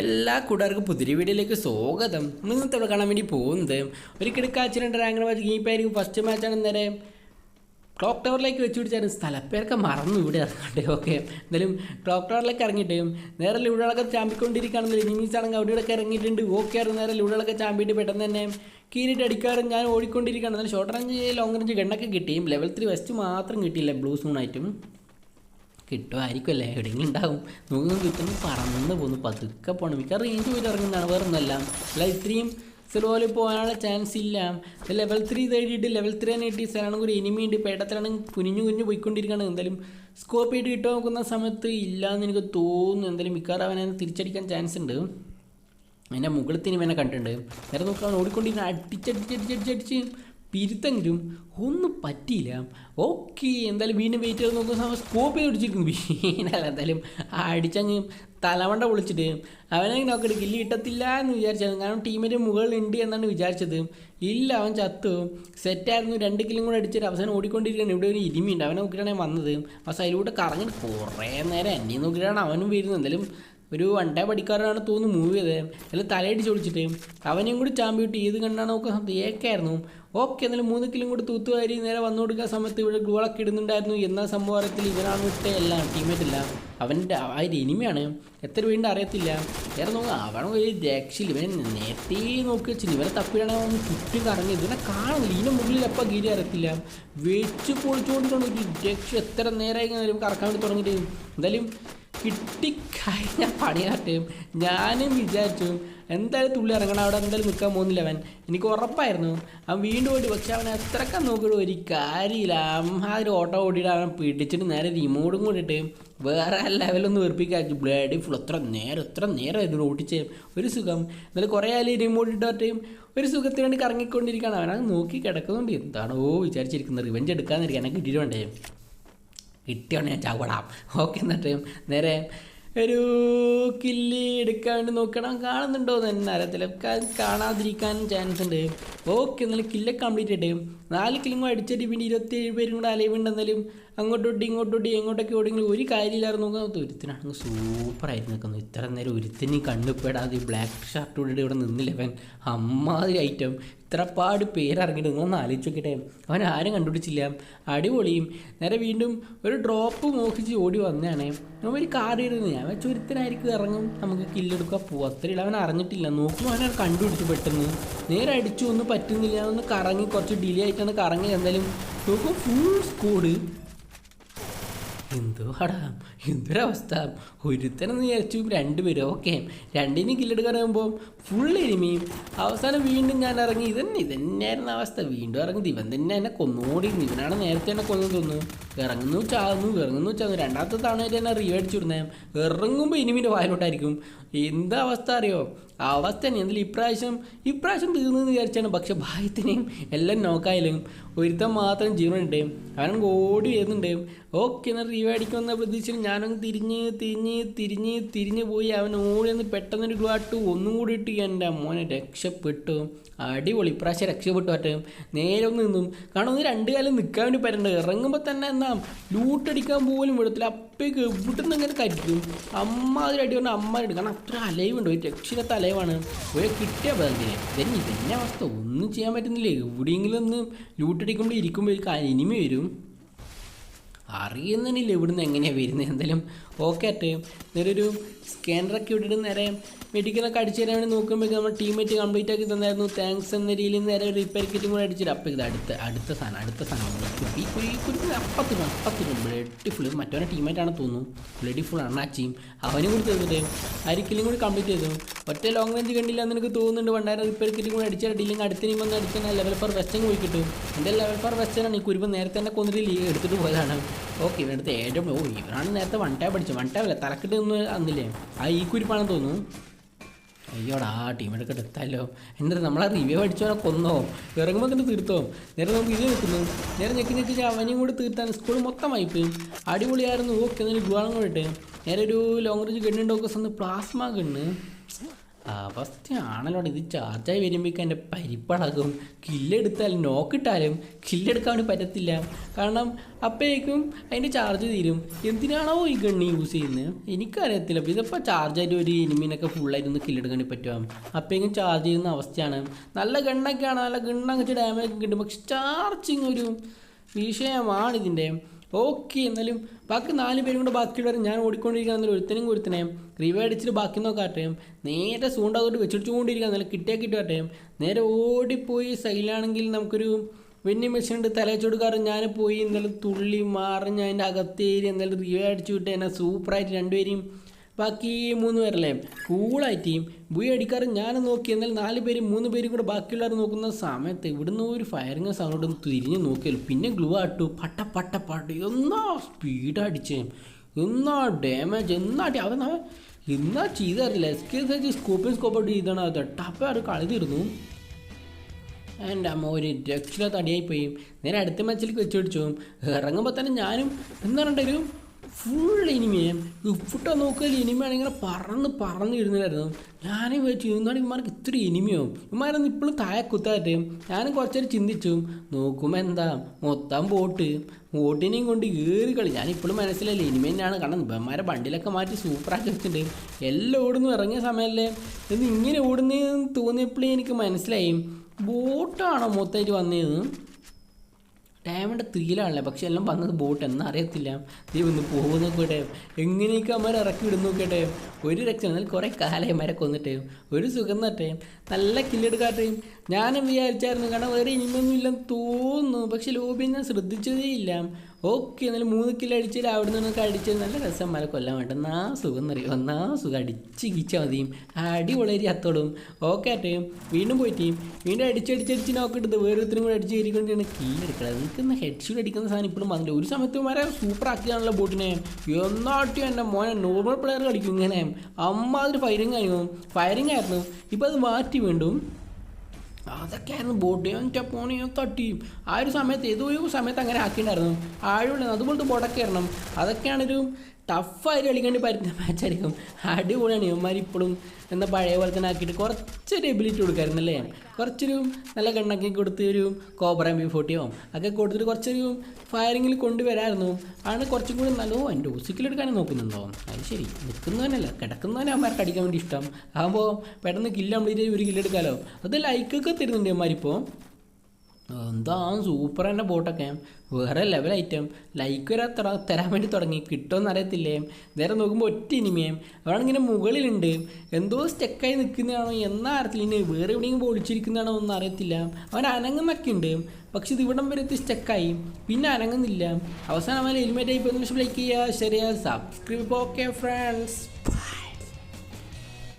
എല്ലാ കൂട്ടുകാർക്കും പുതിരി വീഡിയോയിലേക്ക് സ്വാഗതം. ഇന്നത്തെ ഇവിടെ കാണാൻ വേണ്ടി പോകുന്നത് ഒരു കിടക്കാച്ചിലുണ്ട് രണ്ട് റാങ്ക് മാച്ച് ഗെയിമായിരിക്കും ഫസ്റ്റ് മാച്ചാണ് നേരെ ക്ലോക്ക് ടവറിലേക്ക് വെച്ച് പിടിച്ചായിരുന്നു. സ്ഥലപ്പേരൊക്കെ മറന്നു ഇവിടെ ഇറങ്ങട്ടെ ഓക്കെ. എന്തായാലും ക്ലോക്ക് ടവറിലേക്ക് ഇറങ്ങിയിട്ട് നേരെ ലൂടുകളൊക്കെ ചാമ്പിക്കൊണ്ടിരിക്കുകയാണെന്നില്ല ഇനിമീസ് ആണെങ്കിൽ അവിടെ ഇവിടെയൊക്കെ ഇറങ്ങിയിട്ടുണ്ട്. ഓക്കെ ആയിരുന്നു. നേരെ ലൂടുകളൊക്കെ ചാമ്പിയിട്ട് പെട്ടെന്ന് തന്നെ കീരിട്ട് അടിക്കാറും ഞാൻ ഓടിക്കൊണ്ടിരിക്കുകയാണ്. എന്നാലും ഷോർട്ട് റേഞ്ച് ലോങ് റേഞ്ച് ഗണ്ണൊക്കെ കിട്ടിയും ലെവൽ ത്രീ വെസ്റ്റ് മാത്രം കിട്ടിയില്ല. ബ്ലൂ സൂണായിട്ടും കിട്ടുമായിരിക്കുമല്ലേ? എവിടെയെങ്കിലും ഉണ്ടാകും. നമുക്ക് കിട്ടുന്നു പറന്ന് പോകുന്നു. പതുക്കെ പോകണം മിക്ക റേഞ്ച് പോയിട്ട് ഇറങ്ങുന്നതാണ് വേറെ ഒന്നല്ല അല്ല ഇത്രയും സ്ലോയിൽ പോകാനുള്ള ചാൻസ് ഇല്ല. ലെവൽ ത്രീ തേടിയിട്ട് ലെവൽ ത്രീ തന്നെ കിട്ടി സ്ഥലമാണെങ്കിൽ ഒരു എനിമി ഉണ്ട്. പേട്ടത്തിലാണെങ്കിൽ കുനിഞ്ഞു കുഞ്ഞു പോയിക്കൊണ്ടിരിക്കുകയാണ്. എന്തായാലും സ്കോപ്പ് ചെയ്ത് കിട്ടാൻ നോക്കുന്ന സമയത്ത് ഇല്ല എന്ന് എനിക്ക് തോന്നുന്നു. എന്തായാലും മിക്കവാറും അവനെ തിരിച്ചടിക്കാൻ ചാൻസ് ഉണ്ട്. അതിന്റെ മുകളിൽ ഇവനെ കണ്ടിട്ടുണ്ട്. നേരെ നോക്കാൻ അവൻ ഓടിക്കൊണ്ടിരുന്ന അടിച്ചടിച്ചടിച്ചടിച്ചടിച്ച് പിരുത്തെങ്കിലും ഒന്നും പറ്റിയില്ല. ഓക്കെ എന്തായാലും വീണ്ടും വെയിറ്റ് ചെയ്ത് നോക്കുന്ന സമയം സ്കോപ്പ് ചെയ്ത് പിടിച്ചിരിക്കുന്നു. വീണല്ല എന്തായാലും അടിച്ചങ്ങ് തലവണ്ട പൊളിച്ചിട്ട് അവനെ നോക്കട്ടെ കില്ല് കിട്ടത്തില്ല എന്ന് വിചാരിച്ചത് കാരണം ടീമിന്റെ മുകളിലുണ്ട് എന്നാണ് വിചാരിച്ചത്. ഇല്ല അവൻ ചത്തു. സെറ്റായിരുന്നു രണ്ട് കില്ലും കൂടെ അടിച്ചിട്ട് അവസാനം ഓടിക്കൊണ്ടിരിക്കുകയാണ്. ഇവിടെ ഒരു ഇരുമിയുണ്ട് അവനെ നോക്കിയിട്ടാണ് വന്നത്. പക്ഷേ അതിലൂടെ കറങ്ങിട്ട് കുറേ നേരം എന്നെ നോക്കിയിട്ടാണ് അവനും വരുന്നത്. എന്തായാലും ഒരു വൺ ടൈം പഠിക്കാരനാണ് തോന്നുന്നു മൂവ് ചെയ്തത്. അല്ലെങ്കിൽ തലയടിച്ച് ഒളിച്ചിട്ട്. അവനെയും കൂടി ചാമ്പി വിട്ട് ഏത് കണ്ടാണ് നോക്കുക ഏക്കായിരുന്നു. ഓക്കെ എന്നാലും മൂന്ന് കിലും കൂടി തൂത്തുവാരി നേരെ വന്നു കൊടുക്കുന്ന സമയത്ത് ഇവിടെ ഗോളൊക്കെ ഇടുന്നുണ്ടായിരുന്നു. എന്ന സംഭവത്തിൽ ഇവനാണ് വിട്ട എല്ലാം ടീമേറ്റ് ഇല്ല. അവന്റെ ആ ഒരു എത്ര വീണ്ടും അറിയത്തില്ല. വേറെ നോക്കുക അവൻ ഒരു രക്ഷയില്ല. ഇവൻ നേരത്തെ നോക്കി വെച്ചില്ല ഇവരെ തപ്പിയാണ് അവൻ ചുറ്റും കറങ്ങി ഇവനെ കാണുന്നില്ല. ഇതിന്റെ മുകളിൽ എപ്പോൾ ഗിരി അറിയത്തില്ല. വെച്ച് പൊളിച്ചുകൊണ്ടിട്ടുണ്ട് ഒരു രക്ഷ എത്ര നേരമായി കറക്കാൻ വേണ്ടി തുടങ്ങിയിട്ട്. എന്തായാലും കിട്ടിക്കഴിഞ്ഞ പണി കാട്ടും ഞാനും വിചാരിച്ചു എന്തായാലും തുള്ളി ഇറങ്ങണം അവിടെ എന്തായാലും നിൽക്കാൻ പോകുന്നില്ല അവൻ എനിക്ക് ഉറപ്പായിരുന്നു. അവൻ വീണ്ടും ഓടി പക്ഷെ അവൻ എത്രക്ക നോക്കിയിട്ട് ഒരു കാര്യമില്ല. അമ്മാതിരി ഓട്ടോ ഓടിയിട്ട് അവൻ പിടിച്ചിട്ട് നേരെ റിമോട്ടും കൂടിയിട്ട് വേറെ ലെവലൊന്നും വെറുപ്പിക്കാക്കി. ബ്ലേഡ് ഫുൾ എത്ര നേരം എത്ര നേരം ഇതിന് ഓടിച്ച്. ഒരു സുഖം. എന്നാലും കുറേ ആയാലും റിമോട്ട് ഇട്ടിട്ട് ഒരു സുഖത്തിന് വേണ്ടി കറങ്ങിക്കൊണ്ടിരിക്കുകയാണ്. അവനത് നോക്കി കിടക്കുന്നുണ്ട്. എന്താണോ വിചാരിച്ചിരിക്കുന്നത്. റിവഞ്ച് എടുക്കാന്നിരിക്കാൻ എനിക്ക് കിട്ടിയിട്ട് വേണ്ടേ കിട്ടിയോണ്ട് ഞാൻ ചാവടാം. ഓക്കെ എന്നിട്ട് നേരെ ഒരു കില്ല് എടുക്കാൻ നോക്കണം. കാണുന്നുണ്ടോ എന്ന് അറിയത്തില്ല. കാണാതിരിക്കാൻ ചാൻസ് ഉണ്ട്. ഓക്കെ എന്നാലും കില്ലെ കംപ്ലീറ്റ് ആയിട്ട്. നാല് കില്ലും കൂടെ അടിച്ചിട്ട് പിന്നെ ഇരുപത്തിയേഴ് പേരും കൂടെ അലവുണ്ടെന്നാലും അങ്ങോട്ടോട്ടി ഇങ്ങോട്ടോട്ടി എങ്ങോട്ടൊക്കെ ഓടിയെങ്കിലും ഒരു കാര്യമില്ലായിരുന്നു. നോക്കാൻ സൂപ്പർ സൂപ്പറായിരുന്നു നിൽക്കുന്നു. ഇത്ര നേരം ഒരുത്തിന് കണ്ണുപെടാതെ ബ്ലാക്ക് ഷർട്ട് ഇവിടെ നിന്നില്ല. അവൻ അമ്മാതിരി ഐറ്റം ഇത്ര പാട് പേരിറങ്ങിയിട്ട് നിങ്ങളൊന്ന് ആലോചിച്ച് നോക്കട്ടെ അവൻ ആരും കണ്ടുപിടിച്ചില്ല. അടിപൊളിയും. നേരെ വീണ്ടും ഒരു ഡ്രോപ്പ് മോഹിച്ച് ഓടി വന്നതാണ്. അവൻ ഒരു കാർ ഇരുന്ന് ഞാൻ ചുരുത്തനായിരിക്കും ഇറങ്ങും. നമുക്ക് കില്ലെടുക്കുക പോവാം. അത്രയില്ല അവൻ അറിഞ്ഞിട്ടില്ല. നോക്കുമ്പോൾ അവനെ കണ്ടുപിടിച്ചു പെട്ടെന്ന്. നേരെ അടിച്ചു. ഒന്നും പറ്റുന്നില്ല. ഒന്ന് കറങ്ങി. കുറച്ച് ഡിലേ ആയിട്ടാണ് കറങ്ങി എന്തായാലും നോക്കുമ്പോൾ ഫുൾ സ്കോഡ് എന്തുവാടാ എന്തൊരവസ്ഥ. ഒരുത്തനെന്ന് വിചാരിച്ചു രണ്ടുപേരും ഓക്കെ. രണ്ടിനും കില്ലെടുക്കാൻ ആകുമ്പോൾ ഫുൾ എനിമിയും അവസാനം വീണ്ടും ഞാൻ ഇറങ്ങി ഇതന്നെ ഇതന്നെയായിരുന്നു അവസ്ഥ. വീണ്ടും ഇറങ്ങി ഇവൻ തന്നെ എന്നെ കൊന്നോടി ഇവനാണ് നേരത്തെ എന്നെ കൊന്നു തോന്നുന്നു. ഇറങ്ങുന്നു ചാകുന്നു ഇറങ്ങുന്നു ചാകുന്നു രണ്ടാമത്തെ തവണയായിട്ട് എന്നെ റീവടിച്ചിരുന്നേ ഇറങ്ങുമ്പോൾ എനിമിന്റെ വായിലോട്ടായിരിക്കും എന്താ അവസ്ഥ അറിയോ? അവസ്ഥ തന്നെ എന്തായാലും ഇപ്രാവശ്യം ഇപ്രാവശ്യം തീർന്നെന്ന് വിചാരിച്ചാണ്. പക്ഷെ ഭാഗ്യത്തിനെയും എല്ലാം നോക്കായാലും ഒരുത്തം മാത്രം ജീവനുണ്ട്. അവൻ ഓടി വരുന്നുണ്ട്. ഓക്കെ എന്നാൽ അടിക്കുമെന്ന പ്രതീക്ഷയിൽ ഞാനങ്ങ് തിരിഞ്ഞ് തിരിഞ്ഞ് തിരിഞ്ഞ് തിരിഞ്ഞ് പോയി അവൻ ഓടി വന്ന് പെട്ടെന്നൊരു ഗ്ലാട്ട് ഒന്നും കൂടി ഇട്ട് എന്റെ മോനെ രക്ഷപ്പെട്ടു. അടിപൊളി. ഇപ്രാവശ്യം രക്ഷപ്പെട്ടു പറ്റും നേരെ ഒന്ന് നിന്നും. കാരണം ഒന്ന് രണ്ട് കാലം നിൽക്കാൻ വേണ്ടി പറ്റേണ്ടത് ഇറങ്ങുമ്പോൾ തന്നെ എന്നാ ലൂട്ടടിക്കാൻ പോലും വിടത്തില്ല. അപ്പേക്ക് എവിടുന്ന് ഇങ്ങനെ കരിക്കും അമ്മാതിരി അടി പറഞ്ഞാൽ അമ്മ കാരണം അത്ര അലയുണ്ട്. ഒരു രക്ഷിതത്തെ അലൈവാണ്. ഒരു കിട്ടിയ ബന്ധത്തിന് ഇതന്നെ അവസ്ഥ. ഒന്നും ചെയ്യാൻ പറ്റുന്നില്ല. എവിടെയെങ്കിലും ഒന്ന് ലൂട്ടടിക്കുമ്പോൾ ഇരിക്കുമ്പോൾ ഒരു ഇനിമ വരും. അറിയുന്നില്ല ഇവിടുന്ന് എങ്ങനെയാണ് വരുന്നത്. എന്തായാലും ഓക്കെ ആയിട്ട് നേരെ ഒരു സ്കാനറൊക്കെ ഇട്ടിട്ട് നേരെ മെഡിക്കലൊക്കെ അടിച്ചു തരാൻ വേണ്ടി നോക്കുമ്പോഴേക്കും നമ്മൾ ടീമേറ്റ് കംപ്ലീറ്റ് ആക്കി തന്നായിരുന്നു. താങ്ക്സ് എന്ന രീതിയിൽ നേരെ റിപ്പയർ കിറ്റും കൂടെ അടിച്ചിട്ട് അപ്പോൾ ഇത് അടുത്ത അടുത്ത സാധനം അടുത്ത സാധനം ഈ കുരി അപ്പത്തിനും അപ്പത്തിനും ബ്ലഡ് ഫുൾ മറ്റവനെ ടീമേറ്റാണ് തോന്നുന്നു. ബ്ലഡ് ഫുൾ അണ്ണാച്ചിയും അവനും കൂടി തന്നിട്ട് അരിക്കലും കൂടി കംപ്ലീറ്റ് ചെയ്തു. ഒറ്റ ലോങ് റേഞ്ച് കണ്ടില്ല എന്ന് എനിക്ക് തോന്നുന്നുണ്ട്. വണ്ടായിരം റിപ്പയർ കിറ്റും കൂടി അടിച്ചിട്ടില്ലെങ്കിൽ അടുത്ത ടീം വന്ന് അടിച്ചാൽ ലെവൽ ഫോർ വെസ്റ്റൻ പോയി കിട്ടും. എന്റെ ലെവൽ ഫോർ വെസ്റ്റനാണ് ഈ കുരുമ്പ് നേരത്തെ തന്നെ കൊന്നിട്ട് ലീഗ് എടുത്തിട്ട് പോയതാണ്. ഓക്കെ ഇവനടുത്ത് ഏറ്റവും ഓ ഇവനാണ് നേരത്തെ വൺ ടൈം അടിച്ചത്. വൺ ടാബില്ല തലക്കിട്ട് ഒന്നും അന്നില്ലേ ആ ഈ കുരിപ്പാണെന്ന് തോന്നുന്നു. അയ്യോടാ ആ ടീമെടുക്കട്ട് എത്താമല്ലോ എന്നിട്ട് നമ്മളാ റിവ്യൂ അടിച്ചവനെ കൊന്നോ? ഇറങ്ങുമ്പോൾ തന്നെ തീർത്തോ? നേരെ നമുക്ക് ഇത് നിൽക്കുന്നു നേരെ ഞെക്കി ഞെക്കി അവനെയും കൂടി തീർത്താൻ സ്കൂൾ മൊത്തമായി പോയി അടിപൊളിയായിരുന്നു. ഓക്കെ എന്നൊരു കൂടെ ഇട്ട് നേരെ ഒരു ലോങ് റേഞ്ച് ഗണ്ണുണ്ടോക്കസ് ഒന്ന് പ്ലാസ്മ ഗണ്ണ്. അവസ്ഥയാണല്ലോ ഇത് ചാർജായി വരുമ്പോഴേക്കും എന്റെ പരിപ്പളകും. കില്ലെടുത്താലും നോക്കിട്ടാലും കില്ലെടുക്കാൻ പറ്റത്തില്ല. കാരണം അപ്പോഴേക്കും അതിന്റെ ചാർജ് തീരും. എന്തിനാണോ ഈ ഗണ്ണി യൂസ് ചെയ്യുന്നത്? എനിക്കറിയത്തില്ല. ഇതിപ്പോൾ ചാർജായിട്ട് ഒരു ഇനിമീനൊക്കെ ഫുള്ളായിട്ട് ഒന്ന് കില്ലെടുക്കാൻ വേണ്ടി പറ്റും അപ്പോഴേക്കും ചാർജ് ചെയ്യുന്ന അവസ്ഥയാണ്. നല്ല ഗണ്ണൊക്കെയാണ്. നല്ല ഗണ്ണൊക്കെ ഡാമേജ് കിട്ടും. പക്ഷെ ചാർജിങ് ഒരു വിഷയമാണ് ഇതിന്റെ. ഓക്കെ എന്നാലും ബാക്കി നാല് പേരും കൂടെ ബാക്കിയുള്ളവർ ഞാൻ ഓടിക്കൊണ്ടിരിക്കുകയാണെന്നാലും ഒരുത്തനും ഒരുത്തനെ റിവേ അടിച്ചിട്ട് ബാക്കി നോക്കാട്ടെ. നേരെ സൂണ്ടാകോട്ട് വെച്ചിടിച്ചുകൊണ്ടിരിക്കുക എന്നാലും കിട്ടിയാൽ കിട്ടുകട്ടെ നേരെ ഓടിപ്പോയി സൈലാണെങ്കിൽ നമുക്കൊരു വെന്നി മെഷീൻ ഉണ്ട്. തലച്ചോടുകാരൻ ഞാൻ പോയി എന്നാലും തുള്ളി മാറഞ്ഞ് അതിന്റെ അകത്തേരി എന്നാലും റിവ അടിച്ചു വിട്ട് എന്നെ സൂപ്പറായിട്ട് രണ്ടുപേരെയും ബാക്കി മൂന്ന് പേരല്ലേ കൂളായിട്ട് ബുയി അടിക്കാറ് ഞാൻ നോക്കി. എന്നാൽ നാല് പേരും മൂന്ന് പേരും കൂടെ ബാക്കിയുള്ളവർ നോക്കുന്ന സമയത്ത് ഇവിടുന്ന് ഒരു ഫയറിങ് സൗണ്ട് തിരിഞ്ഞ് നോക്കിയാൽ പിന്നെ ഗ്ലൂ ആട്ടു. പട്ട പട്ട പട്ട. എന്നാ സ്പീഡ് അടിച്ചേ. എന്നാ ഡാമേജ് എന്നാ അവൻ എന്നാ ചെയ്തറിയില്ല. S K S scoping scope ചെയ്താണ് അത്. ടപ്പ അത് കളി തീർന്നു. എന്റെ അമ്മ ഒരു രക്ഷിത തടിയായി പോയി. നേരെ അടുത്ത മാച്ചിലേക്ക് വെച്ച് പിടിച്ചു ഇറങ്ങുമ്പോൾ തന്നെ ഞാനും എന്താണെണ്ടൊരു ഫുൾ ഇനിമയും. ഉപ്പിട്ട നോക്കിയാൽ ഇനിമയാണ് ഇങ്ങനെ പറന്ന് പറന്ന് ഇരുന്നില്ലായിരുന്നു. ഞാനേ വെച്ചു എന്താണ് ഇമാർക്ക് ഇത്ര ഇനിമയോ? ഇമാരൊന്നും ഇപ്പോഴും താഴെ കുത്തായിട്ട് ഞാനും കുറച്ചേരം ചിന്തിച്ചു. നോക്കുമ്പോൾ എന്താ മൊത്തം ബോട്ട് ബോട്ടിനെയും കൊണ്ട് ഏറി കളി. ഞാനിപ്പോഴും മനസ്സിലായില്ല ഇനിമ തന്നെയാണ്. കാരണം ഇവന്മാരെ ബണ്ടിലൊക്കെ മാറ്റി സൂപ്പറാക്കി വെച്ചിട്ടുണ്ട്. എല്ലാം ഓടുന്നു ഇറങ്ങിയ സമയമല്ലേ ഇത് ഇങ്ങനെ ഓടുന്നതെന്ന് തോന്നിയപ്പോഴേ എനിക്ക് മനസ്സിലായി. ബോട്ടാണോ മൊത്തമായിട്ട് വന്നത് ഡയമണ്ട് ത്രീയിലാണല്ലേ പക്ഷെ എല്ലാം വന്നത് ബോട്ട്. എന്ന് അറിയത്തില്ല. നീ ഒന്ന് പോകുന്ന നോക്കട്ടെ. എങ്ങനെയൊക്കെ അമ്മ ഇറക്കി വിടുന്നു നോക്കട്ടെ. ഒരു രക്ഷ എന്നാൽ കുറേ കാലയന്മാരെ കൊന്നിട്ടേ. ഒരു സുഖം നട്ടെ നല്ല കില്ലെടുക്കാട്ടെ ഞാനും വിചാരിച്ചായിരുന്നു കാരണം വേറെ ഇനിമൊന്നും ഇല്ലെന്ന് തോന്നുന്നു. പക്ഷെ ലോബി ഞാൻ ശ്രദ്ധിച്ചതേ ഇല്ല. ഓക്കെ എന്നാലും മൂന്ന് കിലോ അടിച്ചാൽ അവിടെ നിന്നൊക്കെ അടിച്ചാൽ നല്ല രസം. മല കൊല്ലാൻ വേണ്ട. എന്നാ സുഖം എന്നറിയോ? എന്നാ സുഖം. അടിച്ച് കിച്ചാൽ മതിയും അടിപൊളി അത്തോടും ഓക്കെ ആട്ടെ വീണ്ടും പോയിട്ട് വീണ്ടും അടിച്ചടിച്ചടിച്ച് നോക്കിയിട്ട് വേറൊരുത്തരും കൂടെ അടിച്ച് കയറിക്കൊണ്ടാണ് കീഴെടുക്കുന്നത് നിൽക്കുന്ന ഹെഡ് ഷൂട്ട് അടിക്കുന്ന സാധനം ഇപ്പോഴും വന്നില്ല. ഒരു സമയത്ത് വരെ സൂപ്പർ ആക്കിയാണല്ലോ ബോട്ടിനെ എന്നാട്ടും എന്റെ മോനെ നോർമൽ പ്ലെയർ കളിക്കും ഇങ്ങനെ. അമ്മാതിരി ഫയറിങ് ആയിരുന്നു. ഫയറിങ് ആയിരുന്നു. ഇപ്പോൾ അത് മാറ്റി വീണ്ടും അതൊക്കെയായിരുന്നു ബോട്ട് എന്റെ പോണി തട്ടി ആ ഒരു സമയത്ത് ഏതോ സമയത്ത് അങ്ങനെ ആക്കിയിട്ടുണ്ടായിരുന്നു. ആഴുണ്ടായിരുന്നു അതുപോലത്തെ ബോട്ടൊക്കെ ആയിരുന്നു അതൊക്കെയാണൊരു ടഫായിട്ട് കളിക്കേണ്ടി പറ്റുന്ന മാച്ചായിരിക്കും അടിപൊളിയാണ്. ഇവന്മാർ ഇപ്പോഴും എന്താ പഴയ പോലെ തന്നെ ആക്കിയിട്ട് കുറച്ചൊരു എബിലിറ്റി കൊടുക്കായിരുന്നല്ലേ? കുറച്ചൊരു നല്ല കണ്ണൊക്കെ കൊടുത്ത് ഒരു കോബ്ര ബി ഫോർട്ടിയോ ഒക്കെ കൊടുത്തിട്ട് കുറച്ചൊരു ഫയറിങ്ങിൽ കൊണ്ടുവരായിരുന്നു. ആണ് കുറച്ചും കൂടി നല്ലോ എന്റെ ഒസിക്കലെടുക്കാനും നോക്കുന്നുണ്ടോ? അത് ശരി. നിൽക്കുന്നവനല്ല കിടക്കുന്നവനെ അവന്മാർക്ക് അടിക്കാൻ വേണ്ടി ഇഷ്ടം. ആകുമ്പോൾ പെട്ടെന്ന് കില്ല് കംപ്ലീറ്റ് ഒരു കില്ലെടുക്കാമല്ലോ അത് ലൈക്കൊക്കെ തരുന്നുണ്ട് അമ്മമാരിപ്പോൾ എന്താ സൂപ്പർ തന്നെ ബോട്ടൊക്കെ വേറെ ലെവൽ ഐറ്റം ലൈക്ക് വരെ തരാൻ വേണ്ടി തുടങ്ങി. കിട്ടുമെന്ന് അറിയത്തില്ലേ? നേരെ നോക്കുമ്പോൾ ഒറ്റ ഇനിമയും അവനാണിങ്ങനെ മുകളിലുണ്ട്. എന്തോ സ്റ്റെക്കായി നിൽക്കുന്നതാണോ? എന്നാ അറിയത്തില്ല. ഇനി വേറെ എവിടെയെങ്കിലും ഒളിച്ചിരിക്കുന്നതാണോ ഒന്നും അറിയത്തില്ല. അവൻ അനങ്ങുന്നൊക്കെ ഉണ്ട്. പക്ഷെ ഇത് ഇവിടം വരെ എത്തി സ്റ്റെക്കായി പിന്നെ അനങ്ങുന്നില്ല. അവസാനം അവൻ ഹെൽമെറ്റ് ആയി പോകുന്ന ലൈക്ക് ചെയ്യുക. ശരിയാ സബ്സ്ക്രൈബ് ഓക്കെ ഫ്രണ്ട്സ്